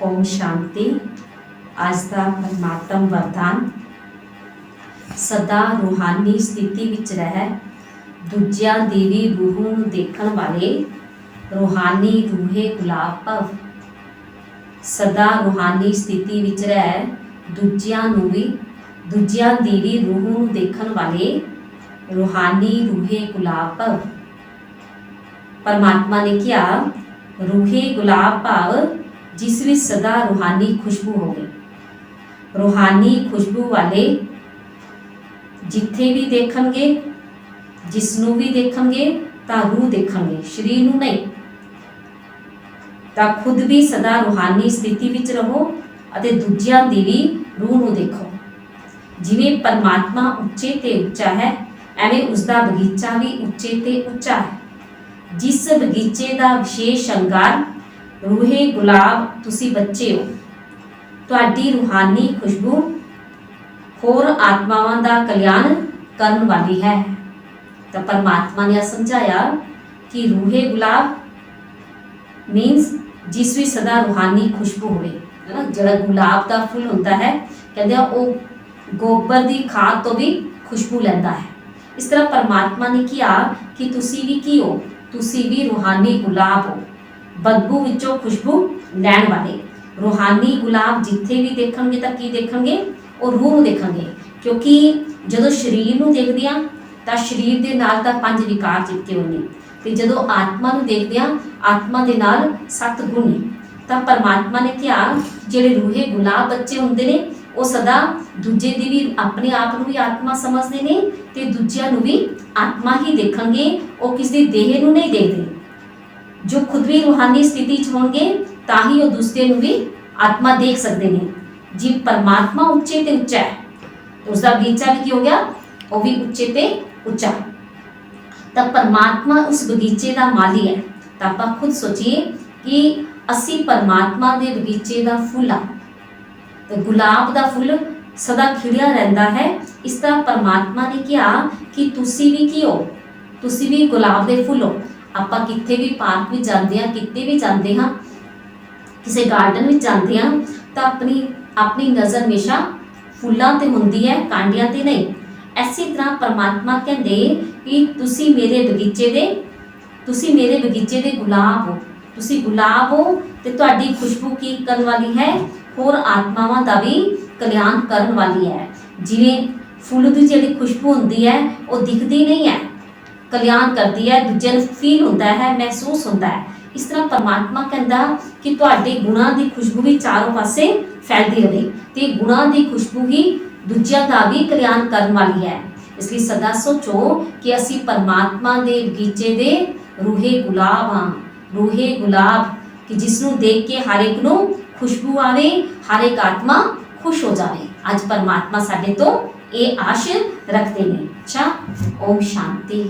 ਓਮ ਸ਼ਾਂਤੀ ਅੱਜ ਦਾ ਪਰਮਾਤਮ ਵਰਦਾਨ ਸਦਾ ਰੂਹਾਨੀ ਸਥਿਤੀ ਵਿੱਚ ਰਹਿ ਦੂਜਿਆਂ ਦੀ ਵੀ ਰੂਹ ਨੂੰ ਦੇਖਣ ਵਾਲੇ ਰੂਹਾਨੀ ਰੂਹੇ ਗੁਲਾਬ ਭਵ ਸਦਾ ਰੂਹਾਨੀ ਸਥਿਤੀ ਵਿੱਚ ਰਹਿ ਦੂਜਿਆਂ ਨੂੰ ਵੀ ਦੂਜਿਆਂ ਦੀ ਵੀ ਰੂਹ ਨੂੰ ਦੇਖਣ ਵਾਲੇ ਰੂਹਾਨੀ ਰੂਹੇ ਗੁਲਾਬ ਭਵ ਪਰਮਾਤਮਾ ਨੇ ਕਿਹਾ ਰੂਹੇ ਗੁਲਾਬ ਭਾਵ ਜਿਸ ਵਿੱਚ ਸਦਾ ਰੂਹਾਨੀ ਖੁਸ਼ਬੂ ਹੋਵੇ। ਰੂਹਾਨੀ ਖੁਸ਼ਬੂ ਵਾਲੇ ਜਿੱਥੇ ਵੀ ਦੇਖਣਗੇ, ਜਿਸ ਨੂੰ ਵੀ ਦੇਖਣਗੇ, ਤਾਂ ਰੂਹ ਦੇਖਣਗੇ, ਸਰੀਰ ਨੂੰ ਨਹੀਂ। ਤਾਂ ਖੁਦ ਵੀ ਸਦਾ ਰੂਹਾਨੀ ਸਥਿਤੀ ਵਿੱਚ ਰਹੋ ਅਤੇ ਦੂਜਿਆਂ ਦੀ ਵੀ ਰੂਹ ਨੂੰ ਦੇਖੋ। ਜਿਵੇਂ ਪਰਮਾਤਮਾ ਉੱਚੇ ਤੇ ਉੱਚਾ ਹੈ, ਐਵੇਂ ਉਸ ਦਾ ਬਗੀਚਾ ਵੀ ਉੱਚੇ ਤੇ ਉੱਚਾ ਹੈ। ਜਿਸ ਬਗੀਚੇ ਦਾ ਵਿਸ਼ੇਸ਼ ਸ਼ਿੰਗਾਰ ਰੂਹੇ ਗੁਲਾਬ ਤੁਸੀਂ ਬੱਚੇ ਹੋ ਤੁਹਾਡੀ ਰੂਹਾਨੀ ਖੁਸ਼ਬੂ ਹੋਰ ਆਤਮਾਵਾਂ ਦਾ ਕਲਿਆਣ ਕਰਨ ਵਾਲੀ ਹੈ ਤਾਂ ਪਰਮਾਤਮਾ ਨੇ ਸਮਝਾਇਆ ਕਿ ਰੂਹੇ ਗੁਲਾਬ ਮੀਨਸ ਜਿਸ ਵਿੱਚ ਸਦਾ ਰੂਹਾਨੀ ਖੁਸ਼ਬੂ ਹੋਵੇ ਹੈ ਨਾ ਜਿਹੜਾ ਗੁਲਾਬ ਦਾ ਫੁੱਲ ਹੁੰਦਾ ਹੈ ਕਹਿੰਦੇ ਆ ਉਹ ਗੋਬਰ ਦੀ ਖਾਦ ਤੋਂ ਵੀ ਖੁਸ਼ਬੂ ਲੈਂਦਾ ਹੈ ਇਸ ਤਰ੍ਹਾਂ ਪਰਮਾਤਮਾ ਨੇ ਕਿਹਾ ਕਿ ਤੁਸੀਂ ਵੀ ਕੀ ਹੋ ਤੁਸੀਂ ਵੀ ਰੂਹਾਨੀ ਗੁਲਾਬ ਹੋ ਬਦਬੂ ਵਿੱਚੋਂ ਖੁਸ਼ਬੂ ਲੈਣ ਵਾਲੇ। ਰੂਹਾਨੀ ਗੁਲਾਬ ਜਿੱਥੇ ਵੀ ਦੇਖਣਗੇ ਤਾਂ ਕੀ ਦੇਖਣਗੇ? ਉਹ ਰੂਹ ਨੂੰ ਦੇਖਣਗੇ। ਕਿਉਂਕਿ ਜਦੋਂ ਸਰੀਰ ਨੂੰ ਦੇਖਦੇ ਆ ਤਾਂ ਸਰੀਰ ਦੇ ਨਾਲ ਤਾਂ ਪੰਜ ਵਿਕਾਰ ਚਿਪਕੇ ਹੋਏ ਨੇ। ਤੇ ਜਦੋਂ ਆਤਮਾ ਨੂੰ ਦੇਖਦੇ ਆ ਆਤਮਾ ਦੇ ਨਾਲ ਸੱਤ ਗੁਣ ਨੇ। ਤਾਂ ਪਰਮਾਤਮਾ ਨੇ ਕਿਹਾ, ਜਿਹੜੇ ਰੂਹੇ ਗੁਲਾਬ ਬੱਚੇ ਹੁੰਦੇ ਨੇ, ਉਹ ਸਦਾ ਦੂਜੇ ਦੀ ਵੀ ਆਪਣੇ ਆਪ ਨੂੰ ਵੀ ਆਤਮਾ ਸਮਝਦੇ ਨੇ ਤੇ ਦੂਜਿਆਂ ਨੂੰ ਵੀ ਆਤਮਾ ਹੀ ਦੇਖਣਗੇ। ਉਹ ਕਿਸੇ ਦੀ ਦੇਹ ਨੂੰ ਨਹੀਂ ਦੇਖਦੇ। ਜੋ ਖੁਦ ਵੀ ਰੂਹਾਨੀ ਸਥਿਤੀ 'ਚ ਹੋਣਗੇ ਤਾਂ ਹੀ ਉਹ ਦੂਸਰੇ ਨੂੰ ਵੀ ਆਤਮਾ ਦੇਖ ਸਕਦੇ ਨੇ ਜੀ ਪਰਮਾਤਮਾ ਉੱਚੇ ਤੇ ਉੱਚਾ ਹੈ ਉਸ ਦਾ ਬਗੀਚਾ ਵੀ ਕੀ ਹੋ ਗਿਆ ਉਹ ਵੀ ਉੱਚੇ ਤੇ ਉੱਚਾ ਤਾਂ ਪਰਮਾਤਮਾ ਉਸ ਬਗੀਚੇ ਦਾ ਮਾਲੀ ਹੈ ਤਾਂ ਆਪਾਂ ਖੁਦ ਸੋਚੀਏ ਕਿ ਅਸੀਂ ਪਰਮਾਤਮਾ ਦੇ ਬਗੀਚੇ ਦਾ ਫੁੱਲ ਆ ਤੇ ਗੁਲਾਬ ਦਾ ਫੁੱਲ ਸਦਾ ਖਿੜਿਆ ਰਹਿੰਦਾ ਹੈ ਇਸ ਤਰ੍ਹਾਂ ਪਰਮਾਤਮਾ ਨੇ ਕਿਹਾ ਕਿ ਤੁਸੀਂ ਵੀ ਕੀ ਹੋ ਤੁਸੀਂ ਵੀ ਗੁਲਾਬ ਦੇ ਫੁੱਲ ਹੋ ਆਪਾਂ ਕਿੱਥੇ ਵੀ ਪਾਰਕ ਵਿੱਚ ਜਾਂਦੇ ਹਾਂ, ਕਿਤੇ ਵੀ ਜਾਂਦੇ ਹਾਂ, ਕਿਸੇ ਗਾਰਡਨ ਵਿੱਚ ਜਾਂਦੇ ਹਾਂ, ਤਾਂ ਆਪਣੀ ਆਪਣੀ ਨਜ਼ਰ ਹਮੇਸ਼ਾ ਫੁੱਲਾਂ ਤੇ ਹੁੰਦੀ ਹੈ, ਕਾਂਡਿਆਂ ਤੇ ਨਹੀਂ। ਐਸੀ ਤਰ੍ਹਾਂ ਪਰਮਾਤਮਾ ਕਹਿੰਦੇ ਕਿ ਤੁਸੀਂ ਮੇਰੇ ਬਗੀਚੇ ਦੇ, ਤੁਸੀਂ ਮੇਰੇ ਬਗੀਚੇ ਦੇ ਗੁਲਾਬ ਹੋ। ਤੁਸੀਂ ਗੁਲਾਬ ਹੋ ਤੇ ਤੁਹਾਡੀ ਖੁਸ਼ਬੂ ਕੀ ਕਰਨ ਵਾਲੀ ਹੈ? ਹੋਰ ਆਤਮਾਵਾਂ ਦਾ ਵੀ ਕਲਿਆਣ ਕਰਨ ਵਾਲੀ ਹੈ। ਜਿਵੇਂ ਫੁੱਲ ਦੀ ਜਿਹੜੀ ਖੁਸ਼ਬੂ ਹੁੰਦੀ ਹੈ, ਉਹ ਦਿਖਦੀ ਨਹੀਂ ਹੈ। ਕਲਿਆਣ ਕਰਦੀ ਹੈ ਦੂਜੇ ਨੂੰ ਫੀਲ ਹੁੰਦਾ ਹੈ ਮਹਿਸੂਸ ਹੁੰਦਾ ਹੈ ਇਸ ਤਰ੍ਹਾਂ ਪਰਮਾਤਮਾ ਕਹਿੰਦਾ ਕਿ ਤੁਹਾਡੇ ਗੁਣਾਂ ਦੀ ਖੁਸ਼ਬੂ ਵੀ ਚਾਰੋਂ ਪਾਸੇ ਫੈਲਦੀ ਰਹੇ ਤੇ ਗੁਣਾਂ ਦੀ ਖੁਸ਼ਬੂ ਹੀ ਦੂਜਿਆਂ ਦਾ ਵੀ ਕਲਿਆਣ ਕਰਨ ਵਾਲੀ ਹੈ ਇਸ ਲਈ ਸਦਾ ਸੋਚੋ ਕਿ ਅਸੀਂ ਪਰਮਾਤਮਾ ਦੇ ਬਗੀਚੇ ਦੇ ਰੂਹੇ ਗੁਲਾਬ ਹਾਂ ਰੂਹੇ ਗੁਲਾਬ ਕਿ ਜਿਸ ਨੂੰ ਦੇਖ ਕੇ ਹਰ ਇੱਕ ਨੂੰ ਖੁਸ਼ਬੂ ਆਵੇ ਹਰ ਇੱਕ ਆਤਮਾ ਖੁਸ਼ ਹੋ ਜਾਵੇ ਅੱਜ ਪਰਮਾਤਮਾ ਸਾਡੇ ਤੋਂ ਇਹ ਆਸ਼ ਰੱਖਦੇ ਨੇ ਅੱਛਾ ਓਮ ਸ਼ਾਂਤੀ